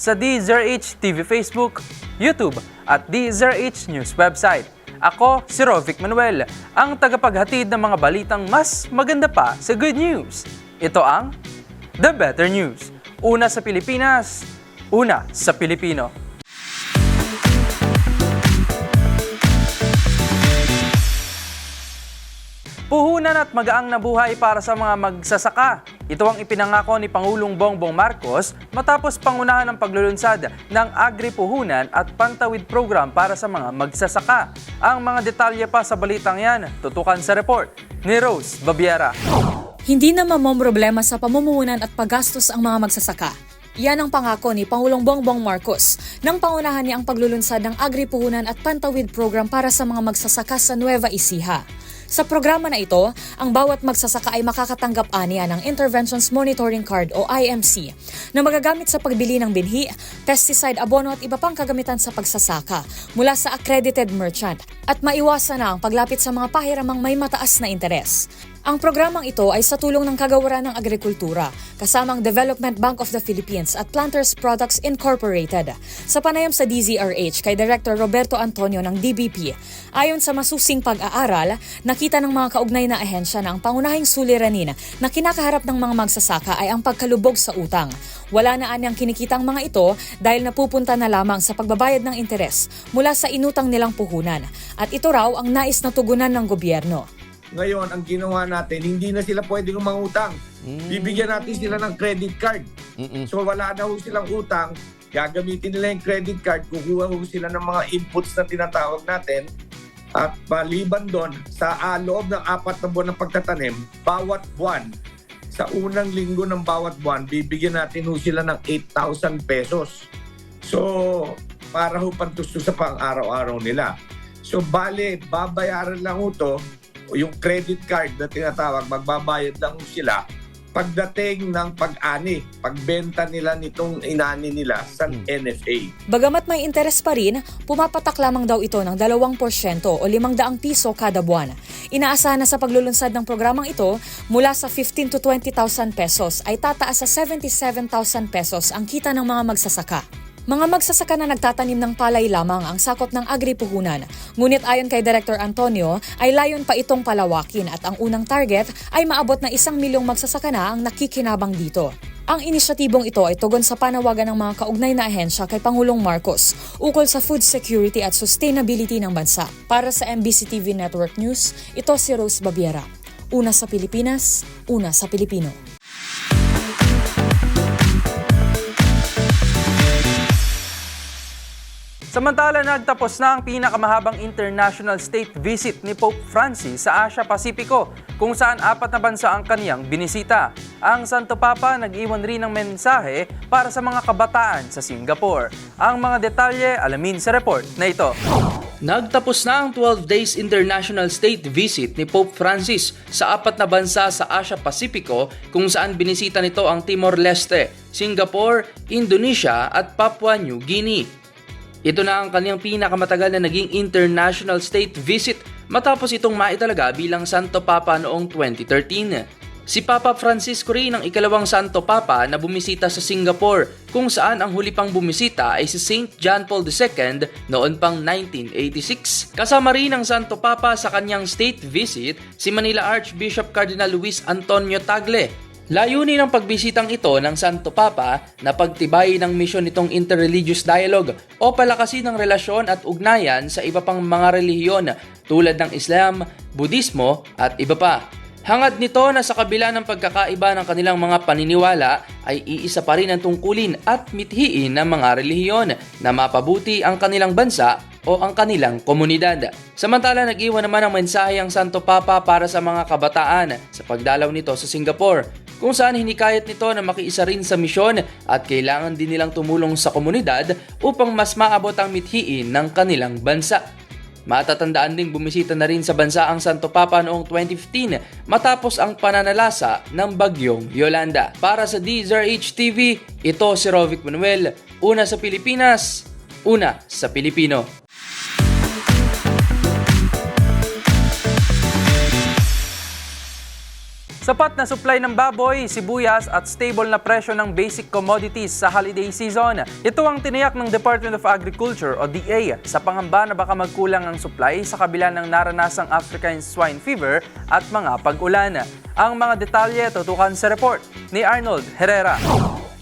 sa DZRH TV Facebook, YouTube at DZRH News website. Ako, si Rovic Manuel, ang tagapaghatid ng mga balitang mas maganda pa sa good news. Ito ang The Better News. Una sa Pilipinas, una sa Pilipino. Puhunan at magaang na buhay para sa mga magsasaka. Ito ang ipinangako ni Pangulong Bongbong Marcos matapos pangunahan ng paglulunsad ng agri-puhunan at pantawid program para sa mga magsasaka. Ang mga detalye pa sa balitang yan, tutukan sa report ni Rose Babiera. Hindi na mamomroblema sa pamumuhunan at paggastos ang mga magsasaka. Yan ang pangako ni Pangulong Bongbong Marcos nang pangunahan niya ang paglulunsad ng Agri-Puhunan at Pantawid Program para sa mga magsasaka sa Nueva Ecija. Sa programa na ito, ang bawat magsasaka ay makakatanggap aniya ng Interventions Monitoring Card o IMC na magagamit sa pagbili ng binhi, pesticide, abono at iba pang kagamitan sa pagsasaka mula sa accredited merchant at maiwasan na ang paglapit sa mga pahiramang may mataas na interes. Ang programang ito ay sa tulong ng Kagawaran ng Agrikultura, kasamang Development Bank of the Philippines at Planters Products Incorporated. Sa panayam sa DZRH kay Director Roberto Antonio ng DBP, ayon sa masusing pag-aaral, nakita ng mga kaugnay na ahensya na ang pangunahing suliranin na kinakaharap ng mga magsasaka ay ang pagkalubog sa utang. Wala na anyang kinikitang mga ito dahil napupunta na lamang sa pagbabayad ng interes mula sa inutang nilang puhunan. At ito raw ang nais na tugunan ng gobyerno. Ngayon, ang ginawa natin, hindi na sila pwedeng umangutang. Bibigyan natin sila ng credit card. So wala na ho silang utang, gagamitin nila yung credit card, kukuha ho sila ng mga inputs na tinatawag natin. At maliban doon, sa ah, loob ng apat na buwan ng pagtatanim, bawat buwan, sa unang linggo ng bawat buwan, bibigyan natin ho sila ng 8,000 pesos. So, para ho pantusto sa pang-araw-araw nila. So, bale, babayaran lang ho to, yung credit card na tinatawag, magbabayad lang sila pagdating ng pag-ani, pagbenta nila nitong inani nila sa NFA. Bagamat may interes pa rin, pumapatak lamang daw ito ng 2% o 500 piso kada buwan. Inaasahan na sa paglulunsad ng programang ito, mula sa 15 to 20,000 pesos ay tataas sa 77,000 pesos ang kita ng mga magsasaka. Mga magsasaka na nagtatanim ng palay lamang ang sakop ng agri-puhunan. Ngunit ayon kay Director Antonio, ay layon pa itong palawakin at ang unang target ay maabot na isang milyong magsasaka na ang nakikinabang dito. Ang inisyatibong ito ay tugon sa panawagan ng mga kaugnay na ahensya kay Pangulong Marcos ukol sa food security at sustainability ng bansa. Para sa MBC TV Network News, ito si Rose Babiera. Una sa Pilipinas, una sa Pilipino. Samantala, nagtapos na ang pinakamahabang international state visit ni Pope Francis sa Asia Pasipiko kung saan apat na bansa ang kaniyang binisita. Ang Santo Papa nag-iwan rin ng mensahe para sa mga kabataan sa Singapore. Ang mga detalye alamin sa report na ito. Nagtapos na ang 12 days international state visit ni Pope Francis sa apat na bansa sa Asia Pasipiko kung saan binisita nito ang Timor-Leste, Singapore, Indonesia at Papua New Guinea. Ito na ang kanyang pinakamatagal na naging international state visit matapos itong maitalaga bilang Santo Papa noong 2013. Si Papa Francisco rin ang ikalawang Santo Papa na bumisita sa Singapore kung saan ang huli pang bumisita ay si St. John Paul II noon pang 1986. Kasama rin ang Santo Papa sa kanyang state visit si Manila Archbishop Cardinal Luis Antonio Tagle Layunin ng pagbisitang ito ng Santo Papa na pagtibayin ng misyon nitong interreligious dialogue o palakasin ng relasyon at ugnayan sa iba pang mga relihiyon tulad ng Islam, Budismo at iba pa. Hangad nito na sa kabila ng pagkakaiba ng kanilang mga paniniwala ay iisa pa rin ang tungkulin at mithiin ng mga relihiyon na mapabuti ang kanilang bansa o ang kanilang komunidad. Samantala nag-iwan naman ang mensahe ang Santo Papa para sa mga kabataan sa pagdalaw nito sa Singapore kung saan hinikayat nito na makiisa rin sa misyon at kailangan din nilang tumulong sa komunidad upang mas maabot ang mithiin ng kanilang bansa. Matatandaan ding bumisita na rin sa bansa ang Santo Papa noong 2015 matapos ang pananalasa ng bagyong Yolanda. Para sa DZRH TV, ito si Rovic Manuel, una sa Pilipinas, una sa Pilipino. Sapat na supply ng baboy, sibuyas at stable na presyo ng basic commodities sa holiday season. Ito ang tiniyak ng Department of Agriculture o DA sa pangamba na baka magkulang ang supply sa kabila ng naranasang African swine fever at mga pag-ulan. Ang mga detalye tutukan sa report ni Arnold Herrera.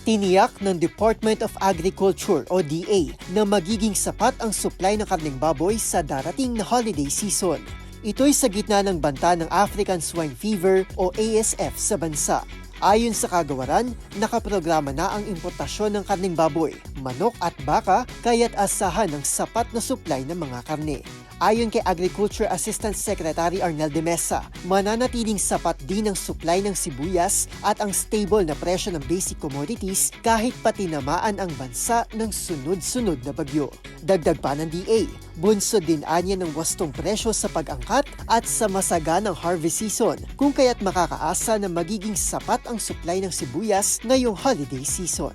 Tiniyak ng Department of Agriculture o DA na magiging sapat ang supply ng karneng baboy sa darating na holiday season. Ito'y sa gitna ng banta ng African Swine Fever o ASF sa bansa. Ayon sa kagawaran, nakaprograma na ang importasyon ng karneng baboy, manok at baka kaya't asahan ng sapat na supply ng mga karne. Ayon kay Agriculture Assistant Secretary Arnel de Mesa, mananatiling sapat din ang supply ng sibuyas at ang stable na presyo ng basic commodities kahit patinamaan ang bansa ng sunod-sunod na bagyo. Dagdag pa ng DA, bunso din anya ng wastong presyo sa pag-angkat at sa masaganang harvest season, kung kaya't makakaasa na magiging sapat ang supply ng sibuyas ngayong holiday season.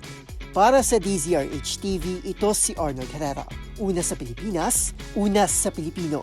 Para sa DZRH TV, ito si Arnold Herrera. Una sa Pilipinas, una sa Pilipino.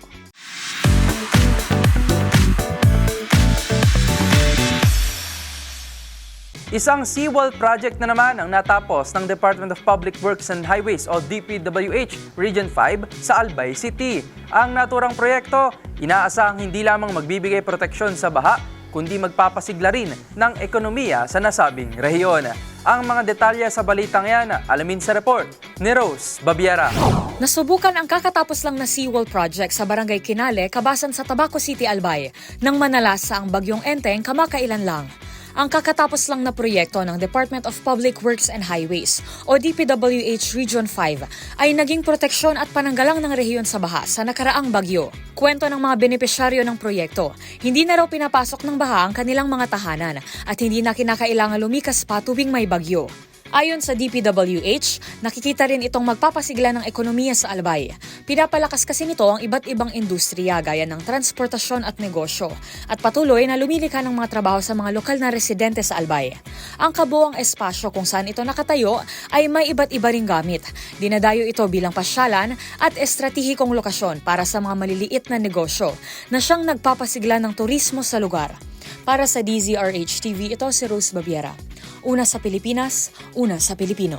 Isang seawall project na naman ang natapos ng Department of Public Works and Highways o DPWH Region 5 sa Albay City. Ang naturang proyekto, inaasahang hindi lamang magbibigay proteksyon sa baha, kundi magpapasigla rin ng ekonomiya sa nasabing rehiyon. Ang mga detalye sa balitang yan, alamin sa report ni Rose Babiera. Nasubukan ang kakatapos lang na seawall project sa Barangay Kinale, kabasan sa Tabaco City, Albay, nang manalasa ang bagyong Enteng kamakailan lang. Ang kakatapos lang na proyekto ng Department of Public Works and Highways o DPWH Region 5 ay naging proteksyon at pananggalang ng rehiyon sa baha sa nakaraang bagyo. Kwento ng mga benepisyaryo ng proyekto, hindi na raw pinapasok ng baha ang kanilang mga tahanan at hindi na kinakailangan lumikas pa tuwing may bagyo. Ayon sa DPWH, nakikita rin itong magpapasigla ng ekonomiya sa Albay. Pinapalakas kasi nito ang iba't ibang industriya gaya ng transportasyon at negosyo at patuloy na lumilika ng mga trabaho sa mga lokal na residente sa Albay. Ang kabuang espasyo kung saan ito nakatayo ay may iba't iba ring gamit. Dinadayo ito bilang pasyalan at estratehikong lokasyon para sa mga maliliit na negosyo na siyang nagpapasigla ng turismo sa lugar. Para sa DZRH TV, ito si Rose Babiera. Una sa Pilipinas, una sa Pilipino.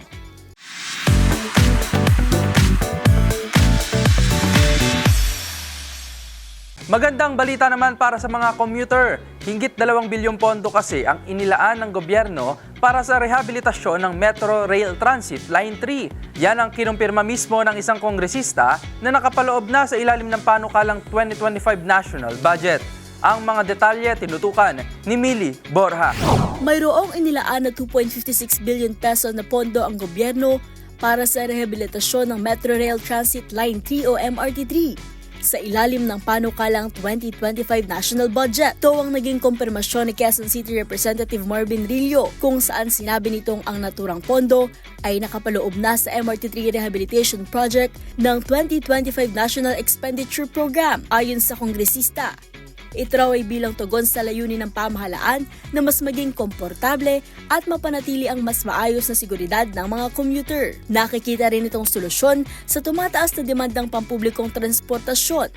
Magandang balita naman para sa mga commuter. Hinggit 2 bilyong pondo kasi ang inilaan ng gobyerno para sa rehabilitasyon ng Metro Rail Transit Line 3. Yan ang kinumpirma mismo ng isang kongresista na nakapaloob na sa ilalim ng panukalang 2025 National Budget. Ang mga detalye tinutukan ni Mili Borja. Mayroong inilaan na 2.56 billion peso na pondo ang gobyerno para sa rehabilitasyon ng Metro Rail Transit Line 3 o MRT3 sa ilalim ng panukalang 2025 national budget. Ito ang naging kompirmasyon ni Quezon City Representative Marvin Rillo kung saan sinabi nitong ang naturang pondo ay nakapaloob na sa MRT3 Rehabilitation Project ng 2025 National Expenditure Program ayon sa kongresista. Ito ay bilang tugon sa layunin ng pamahalaan na mas maging komportable at mapanatili ang mas maayos na seguridad ng mga commuter. Nakikita rin itong solusyon sa tumataas na demandang pampublikong transportasyon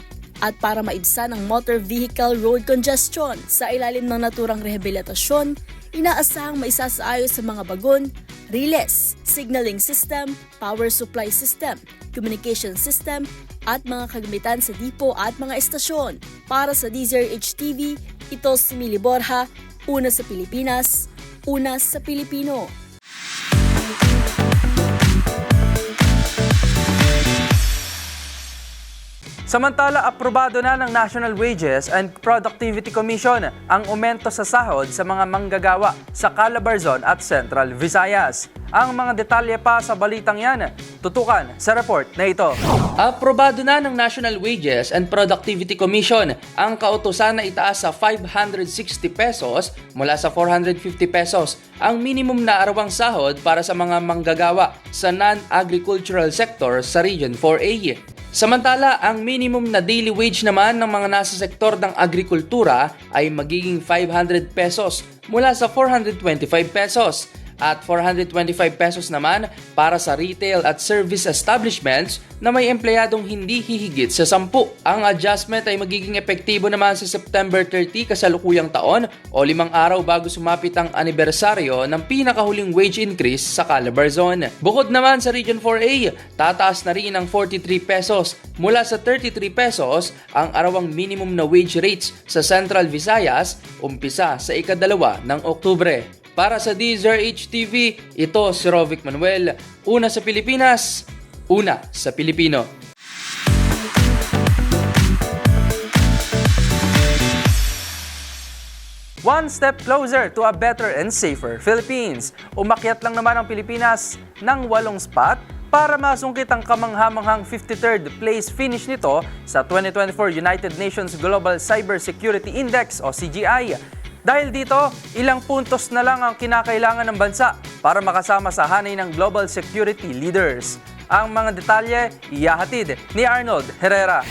at para maibsan ang motor vehicle road congestion sa ilalim ng naturang rehabilitasyon, inaasahang maisasaayos sa mga bagon, riles, signaling system, power supply system, communication system, at mga kagamitan sa dipo at mga estasyon. Para sa DZRH TV, ito si Mili Borja, una sa Pilipinas, una sa Pilipino. Samantala, aprobado na ng National Wages and Productivity Commission ang aumento sa sahod sa mga manggagawa sa Calabarzon at Central Visayas. Ang mga detalye pa sa balitang yan, tutukan sa report na ito. Aprobado na ng National Wages and Productivity Commission ang kautosan na itaas sa 560 pesos mula sa 450 pesos ang minimum na arawang sahod para sa mga manggagawa sa non-agricultural sector sa Region 4A. Samantala, ang minimum na daily wage naman ng mga nasa sektor ng agrikultura ay magiging 500 pesos mula sa 425 pesos at 425 pesos naman para sa retail at service establishments na may empleyadong hindi hihigit sa 10. Ang adjustment ay magiging epektibo naman sa September 30 kasalukuyang taon o limang araw bago sumapit ang anibersaryo ng pinakahuling wage increase sa Calabarzon. Bukod naman sa Region 4A, tataas na rin ng 43 pesos mula sa 33 pesos ang arawang minimum na wage rates sa Central Visayas umpisa sa ikadalawa ng Oktubre. Para sa DZRH TV, ito si Rovic Manuel. Una sa Pilipinas, una sa Pilipino. One step closer to a better and safer Philippines. Umakyat lang naman ang Pilipinas ng walong spot para masungkit ang kamanghamanghang 53rd place finish nito sa 2024 United Nations Global Cybersecurity Index o CGI. Dahil dito, ilang puntos na lang ang kinakailangan ng bansa para makasama sa hanay ng global security leaders. Ang mga detalye iyahatid ni Arnold Herrera.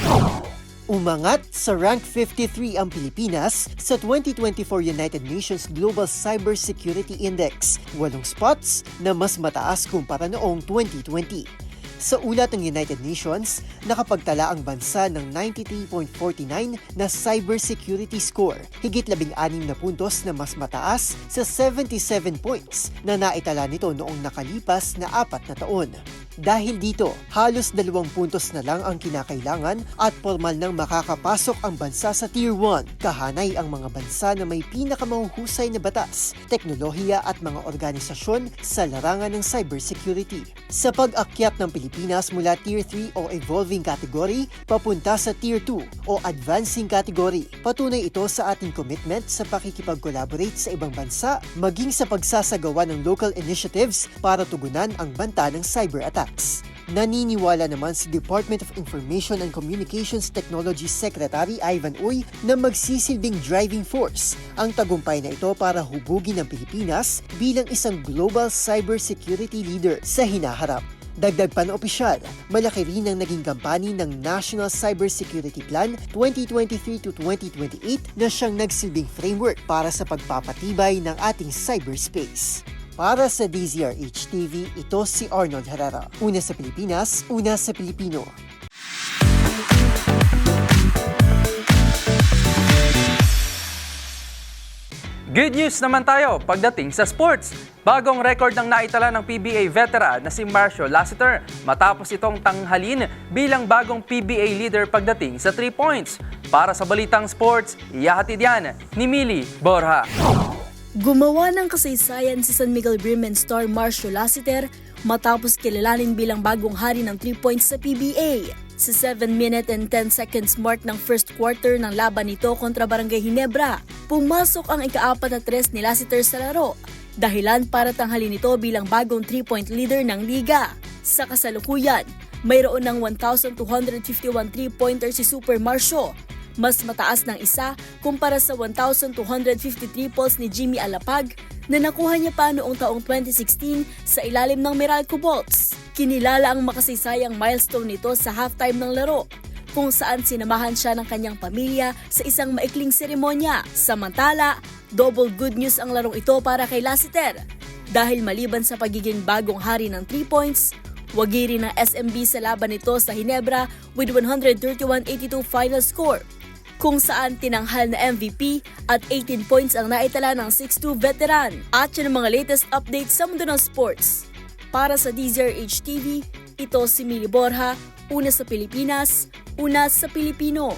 Umangat sa rank 53 ang Pilipinas sa 2024 United Nations Global Cybersecurity Index, walong spots na mas mataas kumpara noong 2020. Sa ulat ng United Nations, nakapagtala ang bansa ng 93.49 na cybersecurity score, higit 16 na puntos na mas mataas sa 77 points na naitala nito noong nakalipas na apat na taon. Dahil dito, halos dalawang puntos na lang ang kinakailangan at formal nang makakapasok ang bansa sa Tier 1. Kahanay ang mga bansa na may pinakamahuhusay na batas, teknolohiya at mga organisasyon sa larangan ng cybersecurity. Sa pag-akyat ng Pilipinas mula Tier 3 o Evolving Category papunta sa Tier 2 o Advancing Category, patunay ito sa ating commitment sa pakikipag-collaborate sa ibang bansa maging sa pagsasagawa ng local initiatives para tugunan ang banta ng cyber attacks. Naniniwala naman si Department of Information and Communications Technology Secretary Ivan Uy na magsisilbing driving force ang tagumpay na ito para hubugin ang Pilipinas bilang isang global cybersecurity leader sa hinaharap. Dagdag pa na opisyal, malaki rin ang naging kampani ng National Cybersecurity Plan 2023 to 2028 na siyang nagsilbing framework para sa pagpapatibay ng ating cyberspace. Para sa DZRH TV, ito si Arnold Herrera. Una sa Pilipinas, una sa Pilipino. Good news naman tayo pagdating sa sports. Bagong record ng naitala ng PBA veteran na si Marcio Lassiter matapos itong tanghalin bilang bagong PBA leader pagdating sa 3 points. Para sa Balitang Sports, iyahatid yan ni Mili Borja. Gumawa ng kasaysayan si San Miguel Bremen star Marcio Lassiter matapos kilalanin bilang bagong hari ng 3 points sa PBA. Sa 7 minute and 10 seconds mark ng first quarter ng laban nito kontra Barangay Hinebra, pumasok ang ikaapat na tres ni Lassiter sa laro. Dahilan para tanghalin ito bilang bagong 3-point leader ng liga. Sa kasalukuyan, mayroon ng 1,251 3-pointer si Super Marcio mas mataas ng isa kumpara sa 1,253 triples ni Jimmy Alapag na nakuha niya pa noong taong 2016 sa ilalim ng Meralco Bolts. Kinilala ang makasaysayang milestone nito sa halftime ng laro kung saan sinamahan siya ng kanyang pamilya sa isang maikling seremonya. Samantala, double good news ang larong ito para kay Lassiter dahil maliban sa pagiging bagong hari ng 3 points, wagi rin ng SMB sa laban nito sa Hinebra with 131-82 final score kung saan tinanghal na MVP at 18 points ang naitala ng 6'2 veteran. At yun ang mga latest updates sa mundo ng sports. Para sa DZRH TV, ito si Mili Borja, una sa Pilipinas, una sa Pilipino.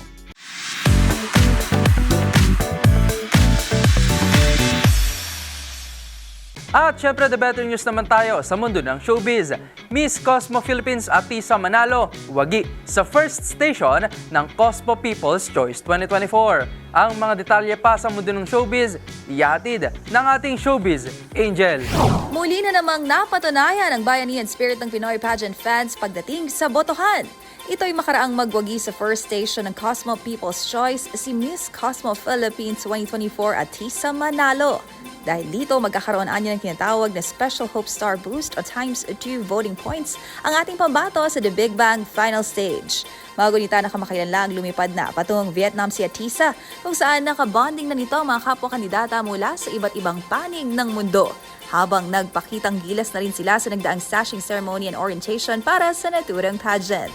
At syempre, the better news naman tayo sa mundo ng showbiz. Miss Cosmo Philippines Atisa Manalo, wagi sa first station ng Cosmo People's Choice 2024. Ang mga detalye pa sa mundo ng showbiz, ihatid ng ating showbiz angel. Muli na namang napatunayan ang bayanihan spirit ng Pinoy pageant fans pagdating sa botohan. Ito'y makaraang magwagi sa first station ng Cosmo People's Choice si Miss Cosmo Philippines 2024 at Tisa Manalo. Dahil dito magkakaroon anya ng tinatawag na Special Hope Star Boost o times 2 voting points ang ating pambato sa The Big Bang Final Stage. Magunita na kamakailan lang lumipad na patungong Vietnam si Atisa kung saan nakabonding na nito mga kapwa kandidata mula sa iba't ibang panig ng mundo. Habang nagpakitang gilas na rin sila sa nagdaang sashing ceremony and orientation para sa naturang pageant.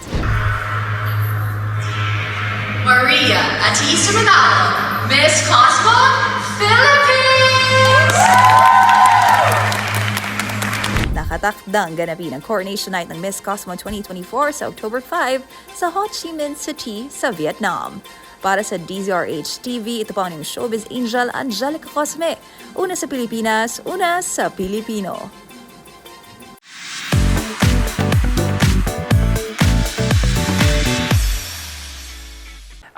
Maria Atisa Manalo, Miss Cosmo, Philippines! Nakatakdang ganapin ang coronation night ng Miss Cosmo 2024 sa October 5 sa Ho Chi Minh City sa Vietnam. Para sa DZRH TV, ito pa ang showbiz angel Angelica Cosme. Una sa Pilipinas, una sa Pilipino.